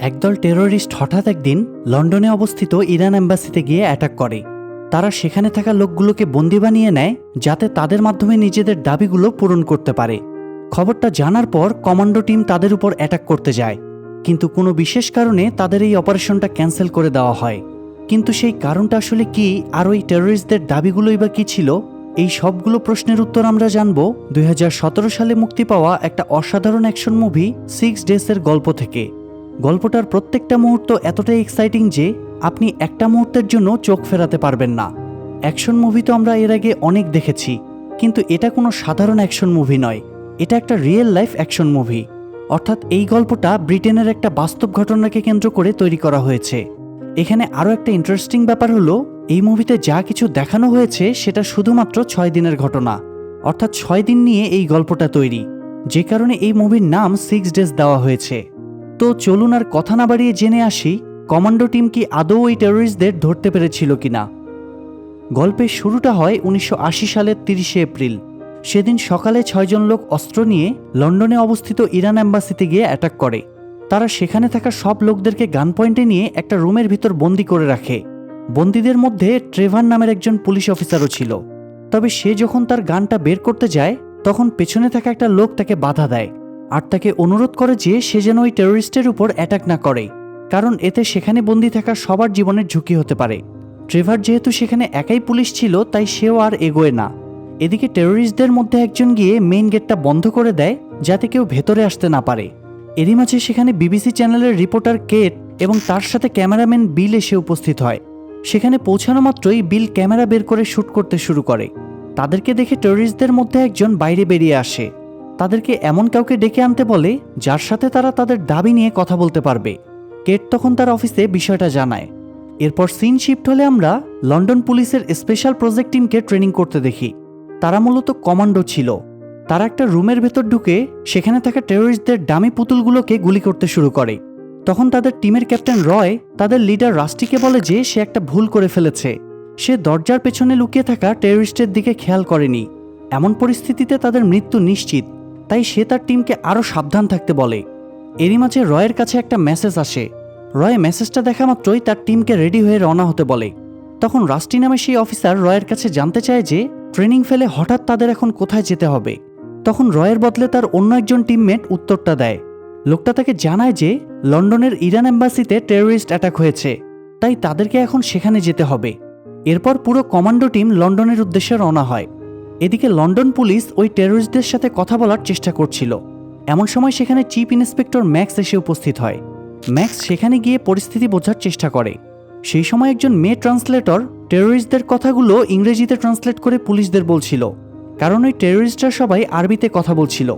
একদল টেরোরিস্ট হঠাৎ একদিন লন্ডনে অবস্থিত ইরান অ্যাম্বাসিতে গিয়ে অ্যাটাক করে। তারা সেখানে থাকা লোকগুলোকে বন্দি বানিয়ে নেয় যাতে তাদের মাধ্যমে নিজেদের দাবিগুলো পূরণ করতে পারে। খবরটা জানার পর কমান্ডো টিম তাদের উপর অ্যাটাক করতে যায়। কিন্তু কোনো বিশেষ কারণে তাদের এই অপারেশনটা ক্যান্সেল করে দেওয়া হয়। কিন্তু সেই কারণটা আসলে কি, আর ওই টেরোরিস্টদের দাবিগুলোই বা কী ছিল, এই সবগুলো প্রশ্নের উত্তর আমরা জানব দুই হাজার সতেরো সালে মুক্তি পাওয়া একটা অসাধারণ অ্যাকশন মুভি সিক্স ডেসের গল্প থেকে। গল্পটার প্রত্যেকটা মুহূর্ত এতটাই এক্সাইটিং যে আপনি একটা মুহূর্তের জন্য চোখ ফেরাতে পারবেন না। অ্যাকশন মুভি তো আমরা এর আগে অনেক দেখেছি, কিন্তু এটা কোনো সাধারণ অ্যাকশন মুভি নয়। এটা একটা রিয়েল লাইফ অ্যাকশন মুভি অর্থাৎ এই গল্পটা ব্রিটেনের একটা বাস্তব ঘটনাকে কেন্দ্র করে তৈরি করা হয়েছে। এখানে আরও একটা ইন্টারেস্টিং ব্যাপার হলো, এই মুভিতে যা কিছু দেখানো হয়েছে সেটা শুধুমাত্র ছয় দিনের ঘটনা। অর্থাৎ ছয় দিন নিয়ে এই গল্পটা তৈরি। যে কারণে এই মুভির নাম সিক্স ডেজ দেওয়া হয়েছে। তো চলুন আর কথা না বাড়িয়ে জেনে আসি, কমান্ডো টিম কি আদৌ ওই টেররিস্টদের ধরতে পেরেছিল কিনা? গল্পের শুরুটা হয় উনিশশো আশি সালের তিরিশে এপ্রিল। সেদিন সকালে ছয়জন লোক অস্ত্র নিয়ে লন্ডনে অবস্থিত ইরান অ্যাম্বাসিতে গিয়ে অ্যাটাক করে। তারা সেখানে থাকা সব লোকদেরকে গান পয়েন্টে নিয়ে একটা রুমের ভিতর বন্দি করে রাখে। বন্দীদের মধ্যে ট্রেভার নামের একজন পুলিশ অফিসারও ছিল। তবে সে যখন তার গানটা বের করতে যায়, তখন পেছনে থাকা একটা লোক তাকে বাধা দেয়। আর তাকে অনুরোধ করে যে সে যেন ওই টেররিস্টের উপর অ্যাটাক না করে, কারণ এতে সেখানে বন্দি থাকা সবার জীবনের ঝুঁকি হতে পারে। ট্রেভার যেহেতু সেখানে একাই পুলিশ ছিল, তাই সেও আর এগোয় না। এদিকে টেররিস্টদের মধ্যে একজন গিয়ে মেইন গেটটা বন্ধ করে দেয়, যাতে কেউ ভেতরে আসতে না পারে। এরই মাঝে সেখানে বিবিসি চ্যানেলের রিপোর্টার কেট এবং তার সাথে ক্যামেরাম্যান বিল এসে উপস্থিত হয়। সেখানে পৌঁছানো মাত্রই বিল ক্যামেরা বের করে শ্যুট করতে শুরু করে। তাদেরকে দেখে টেররিস্টদের মধ্যে একজন বাইরে বেরিয়ে আসে। তাদেরকে এমন কাউকে ডেকে আনতে বলে, যার সাথে তারা তাদের দাবি নিয়ে কথা বলতে পারবে। কেট তখন তার অফিসে বিষয়টা জানায়। এরপর সিন শিফট হলে আমরা লন্ডন পুলিশের স্পেশাল প্রজেক্ট টিমকে ট্রেনিং করতে দেখি। তারা মূলত কমান্ডো ছিল। তারা একটা রুমের ভেতর ঢুকে সেখানে থাকা টেররিস্টদের ডামি পুতুলগুলোকে গুলি করতে শুরু করে। তখন তাদের টিমের ক্যাপ্টেন রয় তাদের লিডার রাস্টিকে বলে যে সে একটা ভুল করে ফেলেছে। সে দরজার পেছনে লুকিয়ে থাকা টেররিস্টের দিকে খেয়াল করেনি। এমন পরিস্থিতিতে তাদের মৃত্যু নিশ্চিত। তাই সে তার টিমকে আরও সাবধান থাকতে বলে। এরই মাঝে রয়ের কাছে একটা মেসেজ আসে। রয় মেসেজটা দেখা মাত্রই তার টিমকে রেডি হয়ে রওনা হতে বলে। তখন রাস্টি নামে সেই অফিসার রয়ের কাছে জানতে চায় যে, ট্রেনিং ফেলে হঠাৎ তাদের এখন কোথায় যেতে হবে। তখন রয়ের বদলে তার অন্য একজন টিমমেট উত্তরটা দেয়। লোকটা তাকে জানায় যে, লন্ডনের ইরান এম্বাসিতে টেররিস্ট অ্যাটাক হয়েছে। তাই তাদেরকে এখন সেখানে যেতে হবে। এরপর পুরো কমান্ডো টিম লন্ডনের উদ্দেশ্যে রওনা হয়। এদিকে লন্ডন পুলিশ ওই টেররিস্টদের সাথে কথা বলার চেষ্টা করছিল। এমন সময় সেখানে চিফ ইন্সপেক্টর ম্যাক্স এসে উপস্থিত হয়। ম্যাক্স সেখানে গিয়ে পরিস্থিতি বোঝার চেষ্টা করে। সেই সময় একজন মেয়ে ট্রান্সলেটর টেররিস্টদের কথাগুলো ইংরেজিতে ট্রান্সলেট করে পুলিশদের বলছিল। কারণ ওই টেররিস্টরা সবাই আরবিতে কথা বলছিল।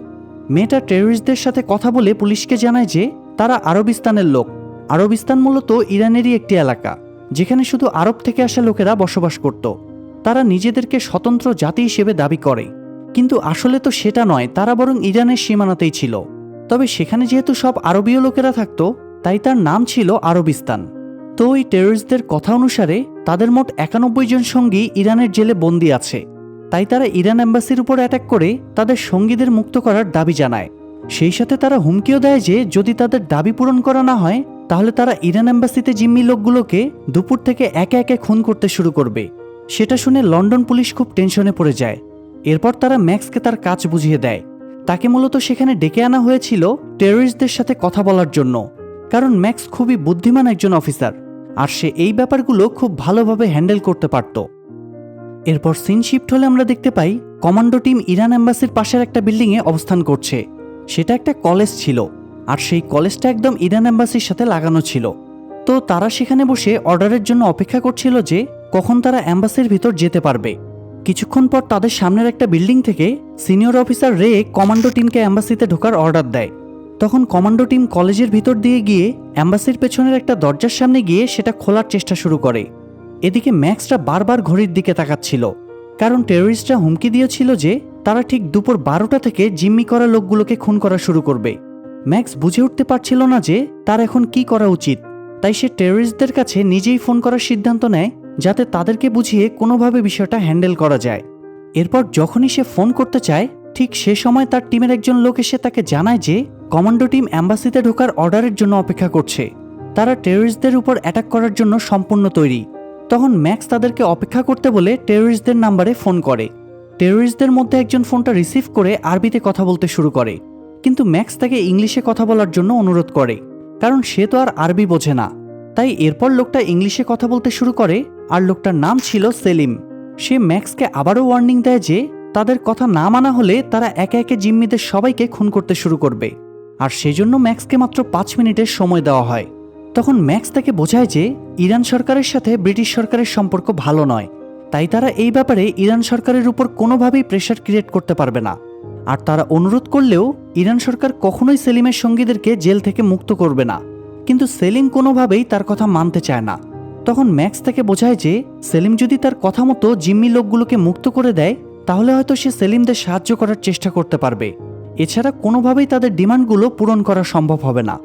মেয়েটা টেররিস্টদের সাথে কথা বলে পুলিশকে জানায় যে, তারা আরবিস্তানের লোক। আরবিস্তান মূলত ইরানেরই একটি এলাকা, যেখানে শুধু আরব থেকে আসা লোকেরা বসবাস করত। তারা নিজেদেরকে স্বতন্ত্র জাতি হিসেবে দাবি করে। কিন্তু আসলে তো সেটা নয়, তারা বরং ইরানের সীমানাতেই ছিল। তবে সেখানে যেহেতু সব আরবীয় লোকেরা থাকতো, তাই তার নাম ছিল আরবিস্তান। তো ওই টেররিস্টদের কথা অনুসারে, তাদের মোট একানব্বই জন সঙ্গী ইরানের জেলে বন্দি আছে। তাই তারা ইরান অ্যাম্বাসির উপর অ্যাটাক করে তাদের সঙ্গীদের মুক্ত করার দাবি জানায়। সেই সাথে তারা হুমকিও দেয় যে, যদি তাদের দাবি পূরণ করা না হয়, তাহলে তারা ইরান অ্যাম্বাসিতে জিম্মি লোকগুলোকে দুপুর থেকে একে একে খুন করতে শুরু করবে। সেটা শুনে লন্ডন পুলিশ খুব টেনশনে পড়ে যায়। এরপর তারা ম্যাক্সকে তার কাজ বুঝিয়ে দেয়। তাকে মূলত সেখানে ডেকে আনা হয়েছিল টেররিস্টদের সাথে কথা বলার জন্য। কারণ ম্যাক্স খুবই বুদ্ধিমান একজন অফিসার, আর সে এই ব্যাপারগুলো খুব ভালোভাবে হ্যান্ডেল করতে পারত। এরপর সিন শিফট হলে আমরা দেখতে পাই, কমান্ডো টিম ইরান অ্যাম্বাসির পাশের একটা বিল্ডিংয়ে অবস্থান করছে। সেটা একটা কলেজ ছিল, আর সেই কলেজটা একদম ইরান অ্যাম্বাসির সাথে লাগানো ছিল। তো তারা সেখানে বসে অর্ডারের জন্য অপেক্ষা করছিল যে কখন তারা অ্যাম্বাসির ভিতর যেতে পারবে? কিছুক্ষণ পর তাদের সামনের একটা বিল্ডিং থেকে সিনিয়র অফিসার রে কমান্ডো টিমকে অ্যাম্বাসিতে ঢোকার অর্ডার দেয়। তখন কমান্ডো টিম কলেজের ভিতর দিয়ে গিয়ে অ্যাম্বাসির পেছনের একটা দরজার সামনে গিয়ে সেটা খোলার চেষ্টা শুরু করে। এদিকে ম্যাক্সটা বারবার ঘড়ির দিকে তাকাচ্ছিল। কারণ টেররিস্টরা হুমকি দিয়েছিল যে তারা ঠিক দুপুর বারোটা থেকে জিম্মি করা লোকগুলোকে খুন করা শুরু করবে। ম্যাক্স বুঝে উঠতে পারছিল না যে তার এখন কি করা উচিত। তাই সে টেররিস্টদের কাছে নিজেই ফোন করার সিদ্ধান্ত নেয় যাতে তাদেরকে বুঝিয়ে কোনোভাবে বিষয়টা হ্যান্ডেল করা যায়। এরপর যখনই সে ফোন করতে চায়, ঠিক সে সময় তার টিমের একজন লোক এসে তাকে জানায় যে, কমান্ডো টিম অ্যাম্বাসিতে ঢোকার অর্ডারের জন্য অপেক্ষা করছে। তারা টেররিস্টদের উপর অ্যাটাক করার জন্য সম্পূর্ণ তৈরি। তখন ম্যাক্স তাদেরকে অপেক্ষা করতে বলে টেররিস্টদের নাম্বারে ফোন করে। টেররিস্টদের মধ্যে একজন ফোনটা রিসিভ করে আরবিতে কথা বলতে শুরু করে। কিন্তু ম্যাক্স তাকে ইংলিশে কথা বলার জন্য অনুরোধ করে। কারণ সে তো আর আরবি বোঝে না। তাই এরপর লোকটা ইংলিশে কথা বলতে শুরু করে, আর লোকটার নাম ছিল সেলিম। সে ম্যাক্সকে আবারও ওয়ার্নিং দেয় যে, তাদের কথা না মানা হলে তারা একে একে জিম্মিদের সবাইকে খুন করতে শুরু করবে। আর সেজন্য ম্যাক্সকে মাত্র পাঁচ মিনিটের সময় দেওয়া হয়। তখন ম্যাক্স তাকে বোঝায় যে, ইরান সরকারের সাথে ব্রিটিশ সরকারের সম্পর্ক ভালো নয়। তাই তারা এই ব্যাপারে ইরান সরকারের উপর কোনোভাবেই প্রেশার ক্রিয়েট করতে পারবে না। আর তারা অনুরোধ করলেও, ইরান সরকার কখনোই সেলিমের সঙ্গীদেরকে জেল থেকে মুক্ত করবে না। কিন্তু সেলিম কোনোভাবেই তার কথা মানতে চায় না। তখন ম্যাক্স তাকে বোঝায় যে, সেলিম যদি তার কথা মতো জিম্মি লোকগুলোকে মুক্ত করে দেয়, তাহলে হয়তো সে সেলিমদের সাহায্য করার চেষ্টা করতে পারবে। এছাড়া কোনোভাবেই তাদের ডিমান্ডগুলো পূরণ করা সম্ভব হবে না।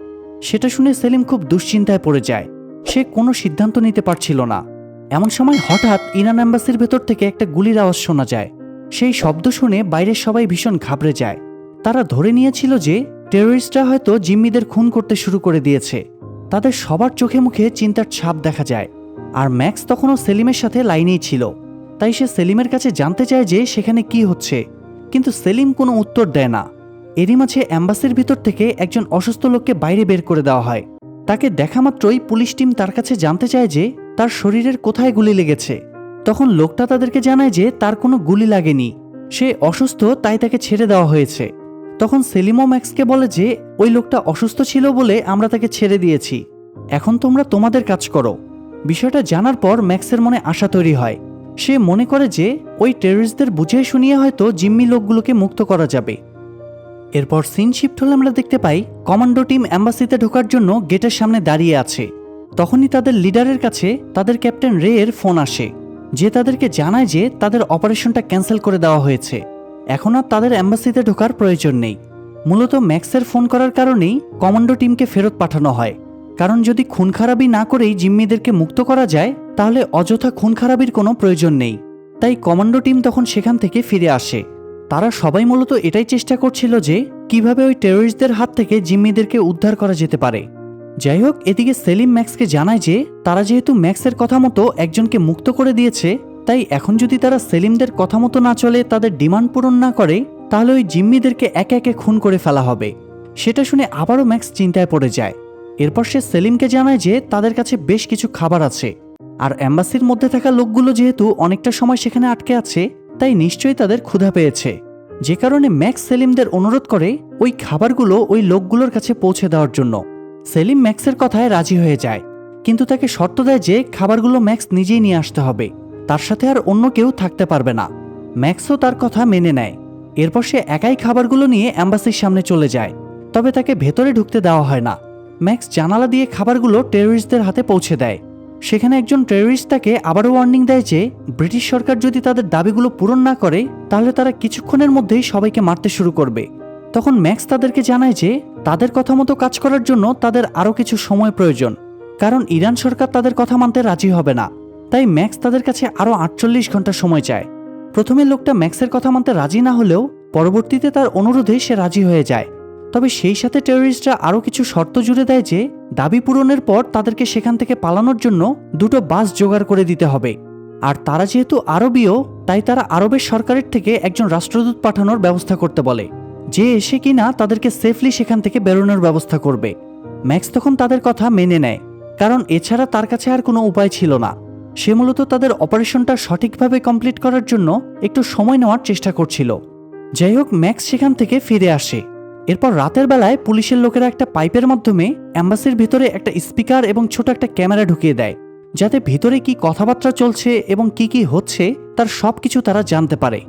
সেটা শুনে সেলিম খুব দুশ্চিন্তায় পড়ে যায়। সে কোনো সিদ্ধান্ত নিতে পারছিল না। এমন সময় হঠাৎ ইরান অ্যাম্বাসির ভেতর থেকে একটা গুলির আওয়াজ শোনা যায়। সেই শব্দ শুনে বাইরের সবাই ভীষণ ঘাবড়ে যায়। তারা ধরে নিয়েছিল যে টেররিস্টরা হয়তো জিম্মিদের খুন করতে শুরু করে দিয়েছে। তাদের সবার চোখে মুখে চিন্তার ছাপ দেখা যায়। আর ম্যাক্স তখনও সেলিমের সাথে লাইনেই ছিল। তাই সে সেলিমের কাছে জানতে চায় যে সেখানে কি হচ্ছে। কিন্তু সেলিম কোনো উত্তর দেয় না। এরই মাঝে অ্যাম্বাসির ভিতর থেকে একজন অসুস্থ লোককে বাইরে বের করে দেওয়া হয়। তাকে দেখা মাত্রই পুলিশ টিম তার কাছে জানতে চায় যে তার শরীরের কোথায় গুলি লেগেছে। তখন লোকটা তাদেরকে জানায় যে তার কোনো গুলি লাগেনি। সে অসুস্থ, তাই তাকে ছেড়ে দেওয়া হয়েছে। তখন সেলিমো ম্যাক্সকে বলে যে, ওই লোকটা অসুস্থ ছিল বলে আমরা তাকে ছেড়ে দিয়েছি। এখন তোমরা তোমাদের কাজ করো। বিষয়টা জানার পর ম্যাক্সের মনে আশা তৈরি হয়। সে মনে করে যে, ওই টেরিস্টদের বুঝিয়ে শুনিয়ে হয়তো জিম্মি লোকগুলোকে মুক্ত করা যাবে। এরপর সিন শিফট হলে আমরা দেখতে পাই, কমান্ডো টিম অ্যাম্বাসিতে ঢোকার জন্য গেটের সামনে দাঁড়িয়ে আছে। তখনই তাদের লিডারের কাছে তাদের ক্যাপ্টেন রে এর ফোন আসে, যে তাদেরকে জানায় যে তাদের অপারেশনটা ক্যান্সেল করে দেওয়া হয়েছে। এখন আর তাদের অ্যাম্বাসিতে ঢোকার প্রয়োজন নেই। মূলত ম্যাক্সের ফোন করার কারণেই কমান্ডো টিমকে ফেরত পাঠানো হয়। কারণ যদি খুন খারাপি না করেই জিম্মিদেরকে মুক্ত করা যায়, তাহলে অযথা খুন খারাপির কোনো প্রয়োজন নেই। তাই কমান্ডো টিম তখন সেখান থেকে ফিরে আসে। তারা সবাই মূলত এটাই চেষ্টা করছিল যে, কীভাবে ওই টেররিস্টদের হাত থেকে জিম্মিদেরকে উদ্ধার করা যেতে পারে। যাই হোক, এদিকে সেলিম ম্যাক্সকে জানায় যে, তারা যেহেতু ম্যাক্সের কথা মতো একজনকে মুক্ত করে দিয়েছে তাই এখন যদি তারা সেলিমদের কথা মতো না চলে, তাদের ডিমান্ড পূরণ না করে, তাহলে ওই জিম্মিদেরকে একে একে খুন করে ফেলা হবে। সেটা শুনে আবারও ম্যাক্স চিন্তায় পড়ে যায়। এরপর সে সেলিমকে জানায় যে তাদের কাছে বেশ কিছু খাবার আছে। আর অ্যাম্বাসির মধ্যে থাকা লোকগুলো যেহেতু অনেকটা সময় সেখানে আটকে আছে, তাই নিশ্চয়ই তাদের ক্ষুধা পেয়েছে। যে কারণে ম্যাক্স সেলিমদের অনুরোধ করে ওই খাবারগুলো ওই লোকগুলোর কাছে পৌঁছে দেওয়ার জন্য। সেলিম ম্যাক্সের কথায় রাজি হয়ে যায়। কিন্তু তাকে শর্ত দেয় যে খাবারগুলো ম্যাক্স নিজেই নিয়ে আসতে হবে। তার সাথে আর অন্য কেউ থাকতে পারবে না। ম্যাক্সও তার কথা মেনে নেয়। এরপর সে একাই খাবারগুলো নিয়ে অ্যাম্বাসির সামনে চলে যায়। তবে তাকে ভেতরে ঢুকতে দেওয়া হয় না। ম্যাক্স জানালা দিয়ে খাবারগুলো টেররিস্টদের হাতে পৌঁছে দেয়। সেখানে একজন টেররিস্ট তাকে আবারও ওয়ার্নিং দেয় যে, ব্রিটিশ সরকার যদি তাদের দাবিগুলো পূরণ না করে, তাহলে তারা কিছুক্ষণের মধ্যেই সবাইকে মারতে শুরু করবে। তখন ম্যাক্স তাদেরকে জানায় যে, তাদের কথা মতো কাজ করার জন্য তাদের আরও কিছু সময় প্রয়োজন। কারণ ইরান সরকার তাদের কথা মানতে রাজি হবে না। তাই ম্যাক্স তাদের কাছে আরও আটচল্লিশ ঘণ্টা সময় চায়। প্রথমে লোকটা ম্যাক্সের কথা মানতে রাজি না হলেও পরবর্তীতে তার অনুরোধে সে রাজি হয়ে যায়। তবে সেই সাথে টেররিস্টরা আরও কিছু শর্ত জুড়ে দেয় যে, দাবি পূরণের পর তাদেরকে সেখান থেকে পালানোর জন্য দুটো বাস জোগাড় করে দিতে হবে। আর তারা যেহেতু আরবীয়, তাই তারা আরবের সরকারের থেকে একজন রাষ্ট্রদূত পাঠানোর ব্যবস্থা করতে বলে, যে এসে কিনা তাদেরকে সেফলি সেখান থেকে বেরোনোর ব্যবস্থা করবে। ম্যাক্স তখন তাদের কথা মেনে নেয়, কারণ এছাড়া তার কাছে আর কোনো উপায় ছিল না। সে মূলত তাদের অপারেশনটা সঠিকভাবে কমপ্লিট করার জন্য একটু সময় নেওয়ার চেষ্টা করছিল। যাই হোক, ম্যাক্স সেখান থেকে ফিরে আসে। এরপর রাতের বেলায় পুলিশের লোকেরা একটা পাইপের মাধ্যমে অ্যাম্বাসির ভিতরে একটা স্পিকার এবং ছোট একটা ক্যামেরা ঢুকিয়ে দেয়, যাতে ভিতরে কি কথাবার্তা চলছে এবং কি কি হচ্ছে তার সব কিছু তারা জানতে পারে।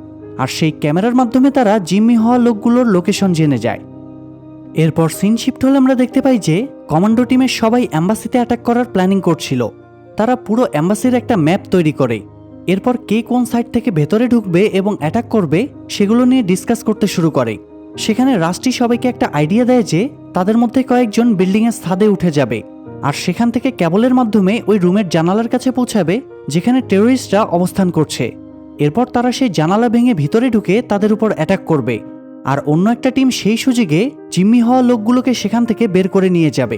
আর সেই ক্যামেরার মাধ্যমে তারা জিম্মি হওয়া লোকগুলোর লোকেশন জেনে যায়। এরপর সিন শিফট হলে আমরা দেখতে পাই যে কমান্ডো টিমের সবাই অ্যাম্বাসিতে অ্যাটাক করার প্ল্যানিং করছিল। তারা পুরো অ্যাম্বাসির একটা ম্যাপ তৈরি করে। এরপর কে কোন সাইড থেকে ভেতরে ঢুকবে এবং অ্যাটাক করবে, সেগুলো নিয়ে ডিসকাস করতে শুরু করে। সেখানে রাষ্ট্রী সবাইকে একটা আইডিয়া দেয় যে, তাদের মধ্যে কয়েকজন বিল্ডিংয়ের ছাদে উঠে যাবে। আর সেখান থেকে ক্যাবলের মাধ্যমে ওই রুমের জানালার কাছে পৌঁছাবে, যেখানে টেররিস্টরা অবস্থান করছে। এরপর তারা সেই জানালা ভেঙে ভিতরে ঢুকে তাদের উপর অ্যাটাক করবে। আর অন্য একটা টিম সেই সুযোগে জিম্মি হওয়া লোকগুলোকে সেখান থেকে বের করে নিয়ে যাবে।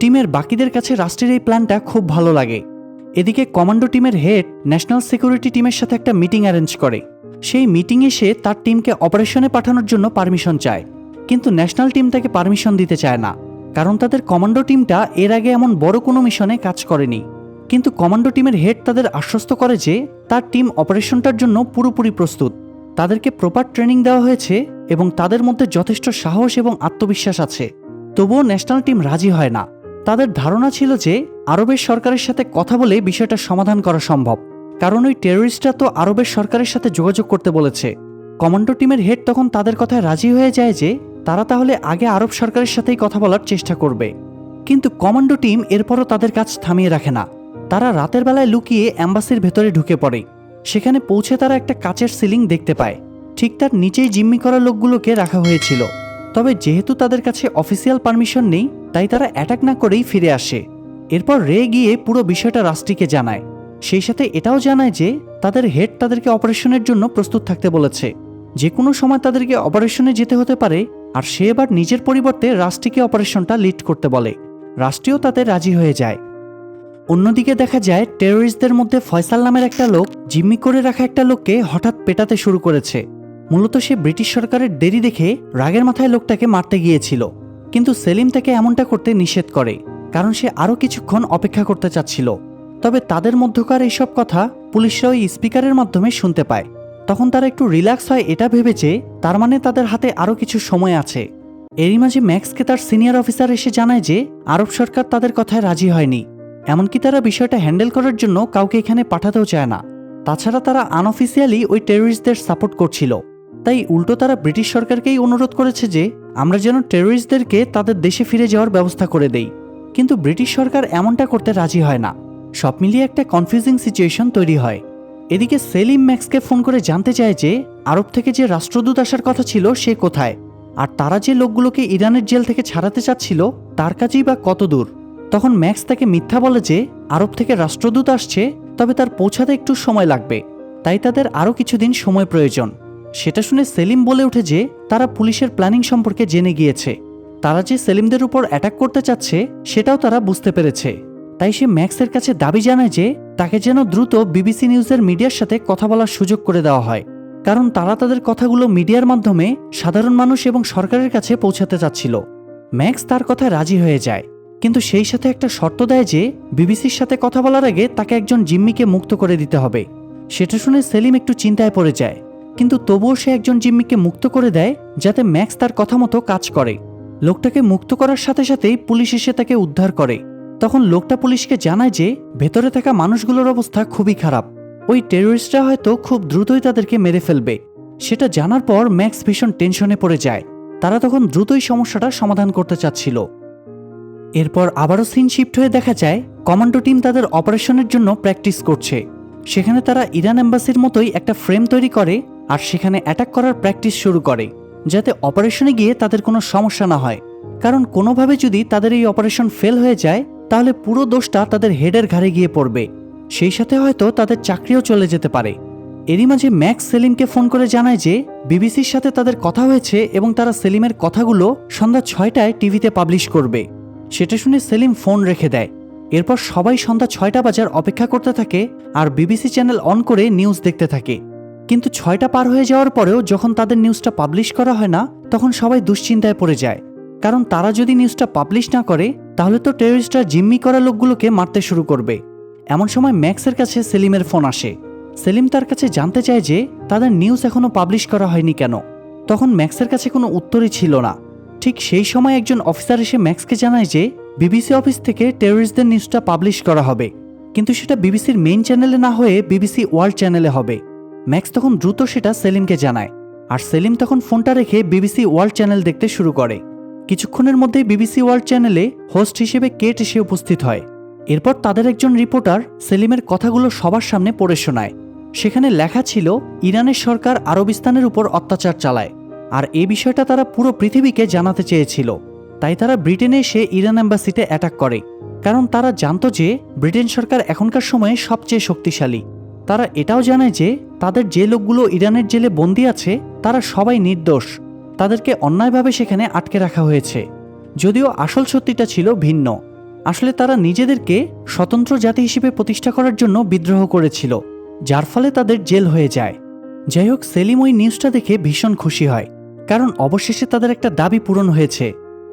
টিমের বাকিদের কাছে রাষ্ট্রের এই প্ল্যানটা খুব ভালো লাগে। এদিকে কমান্ডো টিমের হেড ন্যাশনাল সিকিউরিটি টিমের সাথে একটা মিটিং অ্যারেঞ্জ করে। সেই মিটিংয়ে সে তার টিমকে অপারেশনে পাঠানোর জন্য পারমিশন চায়। কিন্তু ন্যাশনাল টিম তাকে পারমিশন দিতে চায় না, কারণ তাদের কমান্ডো টিমটা এর আগে এমন বড় কোনো মিশনে কাজ করেনি। কিন্তু কমান্ডো টিমের হেড তাদের আশ্বস্ত করে যে তার টিম অপারেশনটার জন্য পুরোপুরি প্রস্তুত। তাদেরকে প্রপার ট্রেনিং দেওয়া হয়েছে এবং তাদের মধ্যে যথেষ্ট সাহস এবং আত্মবিশ্বাস আছে। তবুও ন্যাশনাল টিম রাজি হয় না। তাদের ধারণা ছিল যে আরবের সরকারের সাথে কথা বলে বিষয়টা সমাধান করা সম্ভব। কারণ ওই টেররিস্টরা তো আরবের সরকারের সাথে যোগাযোগ করতে বলেছে। কমান্ডো টিমের হেড তখন তাদের কথায় রাজি হয়ে যায় যে তারা তাহলে আগে আরব সরকারের সাথেই কথা বলার চেষ্টা করবে। কিন্তু কমান্ডো টিম এরপরও তাদের কাজ থামিয়ে রাখে না। তারা রাতের বেলায় লুকিয়ে অ্যাম্বাসির ভেতরে ঢুকে পড়ে। সেখানে পৌঁছে তারা একটা কাচের সিলিং দেখতে পায়। ঠিক তার নিচেই জিম্মি করা লোকগুলোকে রাখা হয়েছিল। তবে যেহেতু তাদের কাছে অফিসিয়াল পারমিশন নেই তাই তারা অ্যাটাক না করেই ফিরে আসে। এরপর রে গিয়ে পুরো বিষয়টা রাষ্ট্রীকে জানায়। সেই সাথে এটাও জানায় যে, তাদের হেড তাদেরকে অপারেশনের জন্য প্রস্তুত থাকতে বলেছে। যে কোনো সময় তাদেরকে অপারেশনে যেতে হতে পারে, আর সে এবার নিজের পরিবর্তে রাষ্ট্রীকে অপারেশনটা লিড করতে বলে। রাষ্ট্রীয় তাতে রাজি হয়ে যায়। অন্যদিকে দেখা যায়, টেররিস্টদের মধ্যে ফয়সাল নামের একটা লোক জিম্মি করে রাখা একটা লোককে হঠাৎ পেটাতে শুরু করেছে। মূলত সে ব্রিটিশ সরকারের দেরি দেখে রাগের মাথায় লোকটাকে মারতে গিয়েছিল। কিন্তু সেলিম তাকে এমনটা করতে নিষেধ করে, কারণ সে আরও কিছুক্ষণ অপেক্ষা করতে চাচ্ছিল। তবে তাদের মধ্যকার এইসব কথা পুলিশরা ওই স্পিকারের মাধ্যমে শুনতে পায়। তখন তারা একটু রিল্যাক্স হয় এটা ভেবেছে তার মানে তাদের হাতে আরও কিছু সময় আছে। এরই মাঝে ম্যাক্সকে তার সিনিয়র অফিসার এসে জানায় যে আরব সরকার তাদের কথায় রাজি হয়নি। এমনকি তারা বিষয়টা হ্যান্ডেল করার জন্য কাউকে এখানে পাঠাতেও চায় না। তাছাড়া তারা আনঅফিসিয়ালি ওই টেররিস্টদের সাপোর্ট করছিল। তাই উল্টো তারা ব্রিটিশ সরকারকেই অনুরোধ করেছে যে আমরা যেন টেররিস্টদেরকে তাদের দেশে ফিরে যাওয়ার ব্যবস্থা করে দেই। কিন্তু ব্রিটিশ সরকার এমনটা করতে রাজি হয় না। সব মিলিয়ে একটা কনফিউজিং সিচুয়েশন তৈরি হয়। এদিকে সেলিম ম্যাক্সকে ফোন করে জানতে চায় যে, আরব থেকে যে রাষ্ট্রদূত আসার কথা ছিল সে কোথায়? আর তারা যে লোকগুলোকে ইরানের জেল থেকে ছাড়াতে চাচ্ছিল, তার কাছেই বা কত দূর? তখন ম্যাক্স তাকে মিথ্যা বলে যে, আরব থেকে রাষ্ট্রদূত আসছে, তবে তার পৌঁছাতে একটু সময় লাগবে। তাই তাদের আরও কিছুদিন সময় প্রয়োজন। সেটা শুনে সেলিম বলে ওঠে যে, তারা পুলিশের প্ল্যানিং সম্পর্কে জেনে গিয়েছে। তারা যে সেলিমদের উপর অ্যাটাক করতে চাচ্ছে, সেটাও তারা বুঝতে পেরেছে। তাই সে ম্যাক্সের কাছে দাবি জানায় যে, তাকে যেন দ্রুত বিবিসি নিউজের মিডিয়ার সাথে কথা বলার সুযোগ করে দেওয়া হয়। কারণ তারা তাদের কথাগুলো মিডিয়ার মাধ্যমে সাধারণ মানুষ এবং সরকারের কাছে পৌঁছাতে চাচ্ছিল। ম্যাক্স তার কথায় রাজি হয়ে যায়। কিন্তু সেই সাথে একটা শর্ত দেয় যে, বিবিসির সাথে কথা বলার আগে তাকে একজন জিম্মিকে মুক্ত করে দিতে হবে। সেটা শুনে সেলিম একটু চিন্তায় পড়ে যায়। কিন্তু তবুও সে একজন জিম্মিকে মুক্ত করে দেয়, যাতে ম্যাক্স তার কথা মতো কাজ করে। লোকটাকে মুক্ত করার সাথে সাথেই পুলিশ এসে তাকে উদ্ধার করে। তখন লোকটা পুলিশকে জানায় যে, ভেতরে থাকা মানুষগুলোর অবস্থা খুবই খারাপ। ওই টেররিস্টরা হয়তো খুব দ্রুতই তাদেরকে মেরে ফেলবে। সেটা জানার পর ম্যাক্স ভীষণ টেনশনে পড়ে যায়। তারা তখন দ্রুতই সমস্যাটা সমাধান করতে চাচ্ছিল। এরপর আবারও সিন শিফট হয়ে দেখা যায়, কমান্ডো টিম তাদের অপারেশনের জন্য প্র্যাকটিস করছে। সেখানে তারা ইরান এম্বাসির মতোই একটা ফ্রেম তৈরি করে আর সেখানে অ্যাটাক করার প্র্যাকটিস শুরু করে, যাতে অপারেশনে গিয়ে তাদের কোনো সমস্যা না হয়। কারণ কোনোভাবে যদি তাদের এই অপারেশন ফেল হয়ে যায়, তাহলে পুরো দোষটা তাদের হেডের ঘাড়ে গিয়ে পড়বে। সেই সাথে হয়তো তাদের চাকরিও চলে যেতে পারে। এরই মাঝে ম্যাক্স সেলিমকে ফোন করে জানায় যে, বিবিসির সাথে তাদের কথা হয়েছে এবং তারা সেলিমের কথাগুলো সন্ধ্যা ছয়টায় টিভিতে পাবলিশ করবে। সেটা শুনে সেলিম ফোন রেখে দেয়। এরপর সবাই সন্ধ্যা ছয়টা বাজার অপেক্ষা করতে থাকে আর বিবিসি চ্যানেল অন করে নিউজ দেখতে থাকে। কিন্তু ছয়টা পার হয়ে যাওয়ার পরেও যখন তাদের নিউজটা পাবলিশ করা হয় না, তখন সবাই দুশ্চিন্তায় পড়ে যায়। কারণ তারা যদি নিউজটা পাবলিশ না করে, তাহলে তো টেররিস্টরা জিম্মি করা লোকগুলোকে মারতে শুরু করবে। এমন সময় ম্যাক্সের কাছে সেলিমের ফোন আসে। সেলিম তার কাছে জানতে চায় যে তাদের নিউজ এখনও পাবলিশ করা হয়নি কেন। তখন ম্যাক্সের কাছে কোনো উত্তরই ছিল না। ঠিক সেই সময় একজন অফিসার এসে ম্যাক্সকে জানায় যে বিবিসি অফিস থেকে টেররিস্টদের নিউজটা পাবলিশ করা হবে। কিন্তু সেটা বিবিসির মেইন চ্যানেলে না হয়ে বিবিসি ওয়ার্ল্ড চ্যানেলে হবে। ম্যাক্স তখন দ্রুত সেটা সেলিমকে জানায়, আর সেলিম তখন ফোনটা রেখে বিবিসি ওয়ার্ল্ড চ্যানেল দেখতে শুরু করে। কিছুক্ষণের মধ্যেই বিবিসি ওয়ার্ল্ড চ্যানেলে হোস্ট হিসেবে কেট এসে উপস্থিত হয়। এরপর তাদের একজন রিপোর্টার সেলিমের কথাগুলো সবার সামনে পড়ে শোনায়। সেখানে লেখা ছিল, ইরানের সরকার আরবিস্তানের উপর অত্যাচার চালায়, আর এই বিষয়টা তারা পুরো পৃথিবীকে জানাতে চেয়েছিল। তাই তারা ব্রিটেনে এসে ইরান অ্যাম্বাসিতে অ্যাটাক করে, কারণ তারা জানতো যে ব্রিটেন সরকার এখনকার সময়ে সবচেয়ে শক্তিশালী। তারা এটাও জানায় যে তাদের যে লোকগুলো ইরানের জেলে বন্দি আছে, তারা সবাই নির্দোষ। তাদেরকে অন্যায়ভাবে সেখানে আটকে রাখা হয়েছে। যদিও আসল সত্যিটা ছিল ভিন্ন। আসলে তারা নিজেদেরকে স্বতন্ত্র জাতি হিসেবে প্রতিষ্ঠা করার জন্য বিদ্রোহ করেছিল, যার ফলে তাদের জেল হয়ে যায়। যাই হোক, সেলিম ওই নিউজটা দেখে ভীষণ খুশি হয়, কারণ অবশেষে তাদের একটা দাবি পূরণ হয়েছে।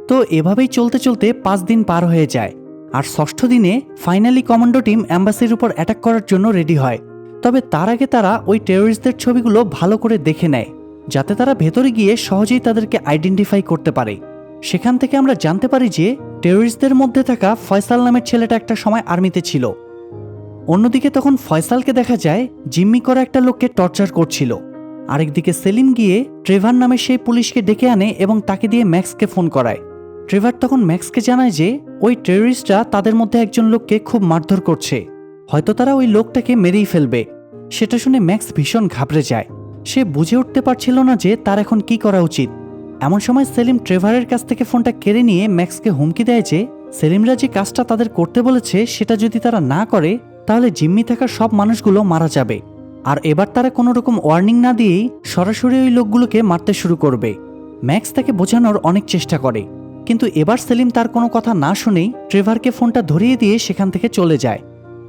তো এভাবেই চলতে চলতে পাঁচ দিন পার হয়ে যায়, আর ষষ্ঠ দিনে ফাইনালি কমান্ডো টিম অ্যাম্বাসির উপর অ্যাটাক করার জন্য রেডি হয়। তবে তার আগে তারা ওই টেররিস্টদের ছবিগুলো ভালো করে দেখে নেয়, যাতে তারা ভেতরে গিয়ে সহজেই তাদেরকে আইডেন্টিফাই করতে পারে। সেখান থেকে আমরা জানতে পারি যে টেররিস্টদের মধ্যে থাকা ফয়সাল নামের ছেলেটা একটা সময় আর্মিতে ছিল। অন্যদিকে তখন ফয়সালকে দেখা যায় জিম্মি করা একটা লোককে টর্চার করছিল। আরেকদিকে সেলিম গিয়ে ট্রেভার নামে সেই পুলিশকে ডেকে আনে এবং তাকে দিয়ে ম্যাক্সকে ফোন করায়। ট্রেভার তখন ম্যাক্সকে জানায় যে ওই টেররিস্টরা তাদের মধ্যে একজন লোককে খুব মারধর করছে। হয়তো তারা ওই লোকটাকে মেরেই ফেলবে। সেটা শুনে ম্যাক্স ভীষণ ঘাবড়ে যায়। সে বুঝে উঠতে পারছিল না যে তার এখন কি করা উচিত। এমন সময় সেলিম ট্রেভারের কাছ থেকে ফোনটা কেড়ে নিয়ে ম্যাক্সকে হুমকি দেয় যে, সেলিমরা যে কাজটা তাদের করতে বলেছে, সেটা যদি তারা না করে, তাহলে জিম্মি থাকা সব মানুষগুলো মারা যাবে। আর এবার তারা কোনো রকম ওয়ার্নিং না দিয়েই সরাসরি ওই লোকগুলোকে মারতে শুরু করবে। ম্যাক্স তাকে বোঝানোর অনেক চেষ্টা করে। কিন্তু এবার সেলিম তার কোনো কথা না শুনেই ট্রেভারকে ফোনটা ধরিয়ে দিয়ে সেখান থেকে চলে যায়।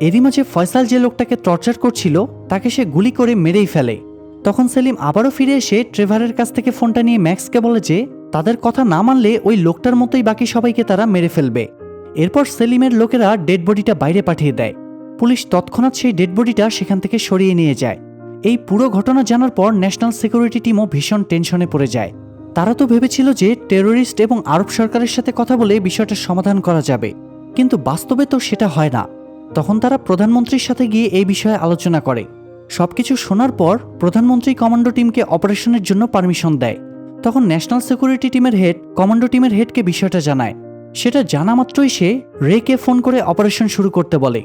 এরই মাঝে ফয়সাল যে লোকটাকে টর্চার করছিল, তাকে সে গুলি করে মেরেই ফেলে। তখন সেলিম আবারও ফিরে এসে ট্রেভারের কাছ থেকে ফোনটা নিয়ে ম্যাক্সকে বলে যে, তাদের কথা না মানলে ওই লোকটার মতোই বাকি সবাইকে তারা মেরে ফেলবে। এরপর সেলিমের লোকেরা ডেড বডিটা বাইরে পাঠিয়ে দেয়। পুলিশ তৎক্ষণাৎ সেই ডেড বডিটা সেখান থেকে সরিয়ে নিয়ে যায়। এই পুরো ঘটনা জানার পর ন্যাশনাল সিকিউরিটি টিমও ভীষণ টেনশনে পড়ে যায়। তারা তো ভেবেছিল যে টেরোরিস্ট এবং আরব সরকারের সাথে কথা বলে বিষয়টার সমাধান করা যাবে। কিন্তু বাস্তবে তো সেটা হয় না। তখন তারা প্রধানমন্ত্রীর সাথে গিয়ে এই বিষয়ে আলোচনা করে। সবকিছু শোনার পর প্রধানমন্ত্রী কমান্ডো টিমকে অপারেশনের জন্য পারমিশন দেয়। তখন ন্যাশনাল সিকিউরিটি টিমের হেড কমান্ডো টিমের হেডকে বিষয়টা জানায়। সেটা জানা মাত্রই সে রেকে ফোন করে অপারেশন শুরু করতে বলে।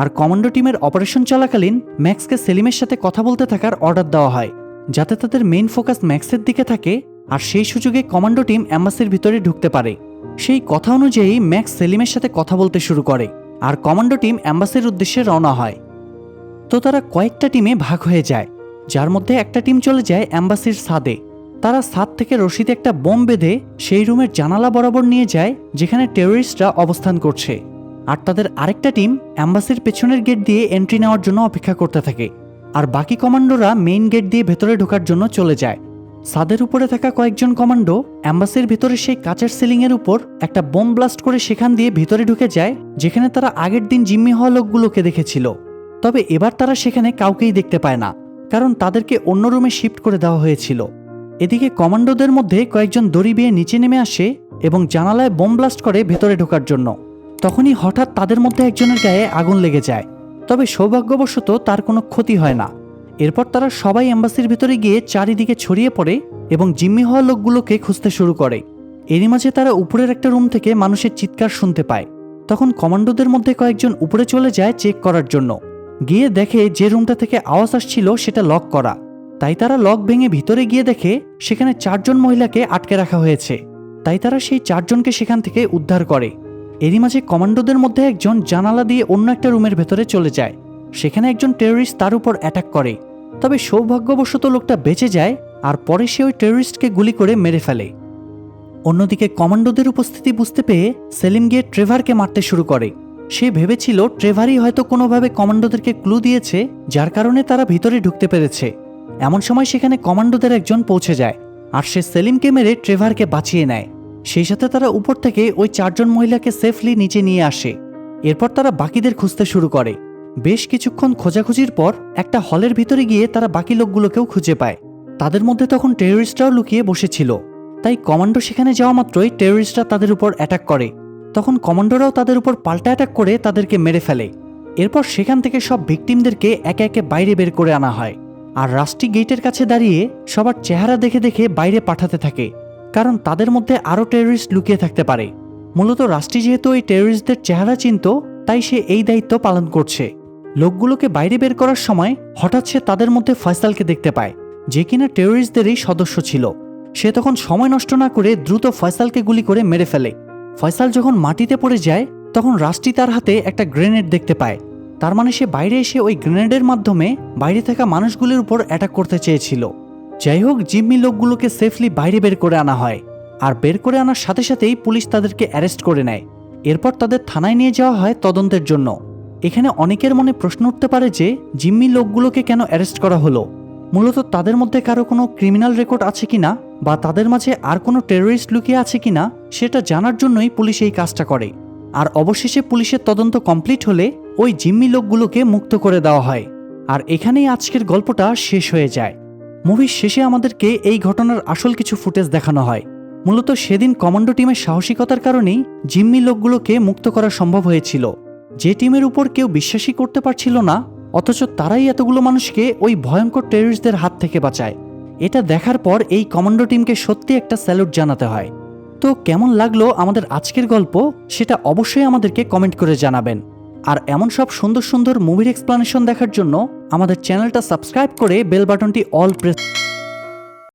আর কমান্ডো টিমের অপারেশন চলাকালীন ম্যাক্সকে সেলিমের সাথে কথা বলতে থাকার অর্ডার দেওয়া হয়, যাতে তাদের মেইন ফোকাস ম্যাক্সের দিকে থাকে আর সেই সুযোগে কমান্ডো টিম অ্যাম্বাসির ভিতরে ঢুকতে পারে। সেই কথা অনুযায়ী ম্যাক্স সেলিমের সাথে কথা বলতে শুরু করে। আর কমান্ডো টিম অ্যাম্বাসির উদ্দেশ্যে রওনা হয়। তো তারা কয়েকটা টিমে ভাগ হয়ে যায়। যার মধ্যে একটা টিম চলে যায় অ্যাম্বাসির সাদে তারা সাদ থেকে রশিদে একটা বোম বেঁধে সেই রুমের জানালা বরাবর নিয়ে যায়, যেখানে টেররিস্টরা অবস্থান করছে। আর তাদের আরেকটা টিম অ্যাম্বাসির পেছনের গেট দিয়ে এন্ট্রি নেওয়ার জন্য অপেক্ষা করতে থাকে। আর বাকি কমান্ডোরা মেইন গেট দিয়ে ভেতরে ঢোকার জন্য চলে যায়। ছাদের উপরে থাকা কয়েকজন কমান্ডো অ্যাম্বাসির ভিতরে সেই কাচের সিলিংয়ের উপর একটা বোম ব্লাস্ট করে সেখান দিয়ে ভিতরে ঢুকে যায়, যেখানে তারা আগের দিন জিম্মি হওয়া লোকগুলোকে দেখেছিল। তবে এবার তারা সেখানে কাউকেই দেখতে পায় না, কারণ তাদেরকে অন্য রুমে শিফট করে দেওয়া হয়েছিল। এদিকে কমান্ডোদের মধ্যে কয়েকজন দড়ি বেয়ে নিচে নেমে আসে এবং জানালায় বোম ব্লাস্ট করে ভেতরে ঢোকার জন্য। তখনই হঠাৎ তাদের মধ্যে একজনের গায়ে আগুন লেগে যায়। তবে সৌভাগ্যবশত তার কোনো ক্ষতি হয় না। এরপর তারা সবাই এম্বাসির ভিতরে গিয়ে চারিদিকে ছড়িয়ে পড়ে এবং জিম্মি হওয়া লোকগুলোকে খুঁজতে শুরু করে। এরই মাঝে তারা উপরের একটা রুম থেকে মানুষের চিৎকার শুনতে পায়। তখন কমান্ডোদের মধ্যে কয়েকজন উপরে চলে যায় চেক করার জন্য। গিয়ে দেখে যে রুমটা থেকে আওয়াজ আসছিল সেটা লক করা। তাই তারা লক ভেঙে ভিতরে গিয়ে দেখে সেখানে চারজন মহিলাকে আটকে রাখা হয়েছে। তাই তারা সেই চারজনকে সেখান থেকে উদ্ধার করে। এরই মাঝে কমান্ডোদের মধ্যে একজন জানালা দিয়ে অন্য একটা রুমের ভেতরে চলে যায়। সেখানে একজন টেররিস্ট তার উপর অ্যাটাক করে। তবে সৌভাগ্যবশত লোকটা বেঁচে যায় আর পরে সে ওই টেররিস্টকে গুলি করে মেরে ফেলে। অন্যদিকে কমান্ডোদের উপস্থিতি বুঝতে পেয়ে সেলিম গিয়ে ট্রেভারকে মারতে শুরু করে। সে ভেবেছিল ট্রেভারই হয়তো কোনোভাবে কমান্ডোদেরকে ক্লু দিয়েছে, যার কারণে তারা ভিতরে ঢুকতে পেরেছে। এমন সময় সেখানে কমান্ডোদের একজন পৌঁছে যায় আর সে সেলিমকে মেরে ট্রেভারকে বাঁচিয়ে নেয়। সেই সাথে তারা উপর থেকে ওই চারজন মহিলাকে সেফলি নিচে নিয়ে আসে। এরপর তারা বাকিদের খুঁজতে শুরু করে। বেশ কিছুক্ষণ খোঁজাখুঁজির পর একটা হলের ভিতরে গিয়ে তারা বাকি লোকগুলোকেও খুঁজে পায়। তাদের মধ্যে তখন টেররিস্টরাও লুকিয়ে বসেছিল। তাই কমান্ডো সেখানে যাওয়া মাত্রই টেররিস্টরা তাদের উপর অ্যাটাক করে। তখন কমান্ডোরাও তাদের উপর পাল্টা অ্যাটাক করে তাদেরকে মেরে ফেলে। এরপর সেখান থেকে সব ভিকটিমদেরকে একে একে বাইরে বের করে আনা হয়। আর রাস্টি গেটের কাছে দাঁড়িয়ে সবার চেহারা দেখে দেখে বাইরে পাঠাতে থাকে। কারণ তাদের মধ্যে আরও টেররিস্ট লুকিয়ে থাকতে পারে। মূলত রাষ্ট্রী যেহেতু ওই টেররিস্টদের চেহারা চিনত, তাই সে এই দায়িত্ব পালন করছে। লোকগুলোকে বাইরে বের করার সময় হঠাৎ সে তাদের মধ্যে ফয়সালকে দেখতে পায়, যে কিনা টেররিস্টদেরই সদস্য ছিল। সে তখন সময় নষ্ট না করে দ্রুত ফয়সালকে গুলি করে মেরে ফেলে। ফয়সাল যখন মাটিতে পড়ে যায়, তখন রাষ্ট্রী তার হাতে একটা গ্রেনেড দেখতে পায়। তার মানে সে বাইরে এসে ওই গ্রেনেডের মাধ্যমে বাইরে থাকা মানুষগুলির উপর অ্যাটাক করতে চেয়েছিল। যাই হোক, জিম্মি লোকগুলোকে সেফলি বাইরে বের করে আনা হয়। আর বের করে আনার সাথে সাথেই পুলিশ তাদেরকে অ্যারেস্ট করে নেয়। এরপর তাদের থানায় নিয়ে যাওয়া হয় তদন্তের জন্য। এখানে অনেকের মনে প্রশ্ন উঠতে পারে যে জিম্মি লোকগুলোকে কেন অ্যারেস্ট করা হলো? মূলত তাদের মধ্যে কারও কোনো ক্রিমিনাল রেকর্ড আছে কিনা? বা তাদের মাঝে আর কোনো টেররিস্ট লুকিয়ে আছে কিনা? সেটা জানার জন্যই পুলিশ এই কাজটা করে। আর অবশেষে পুলিশের তদন্ত কমপ্লিট হলে ওই জিম্মি লোকগুলোকে মুক্ত করে দেওয়া হয়। আর এখানেই আজকের গল্পটা শেষ হয়ে যায়। মুভির শেষে আমাদেরকে এই ঘটনার আসল কিছু ফুটেজ দেখানো হয়। মূলত সেদিন কমান্ডো টিমের সাহসিকতার কারণেই জিম্মি লোকগুলোকে মুক্ত করা সম্ভব হয়েছিল। যে টিমের উপর কেউ বিশ্বাসই করতে পারছিল না, অথচ তারাই এতগুলো মানুষকে ওই ভয়ঙ্কর টেরিস্টদের হাত থেকে বাঁচায়। এটা দেখার পর এই কমান্ডো টিমকে সত্যি একটা স্যালুট জানাতে হয়। তো কেমন লাগল আমাদের আজকের গল্প? সেটা অবশ্যই আমাদেরকে কমেন্ট করে জানাবেন। আর এমন সব সুন্দর সুন্দর মুভির এক্সপ্লানেশন দেখার জন্য আমাদের চ্যানেলটা সাবস্ক্রাইব করে বেল বাটনটি অল প্রেস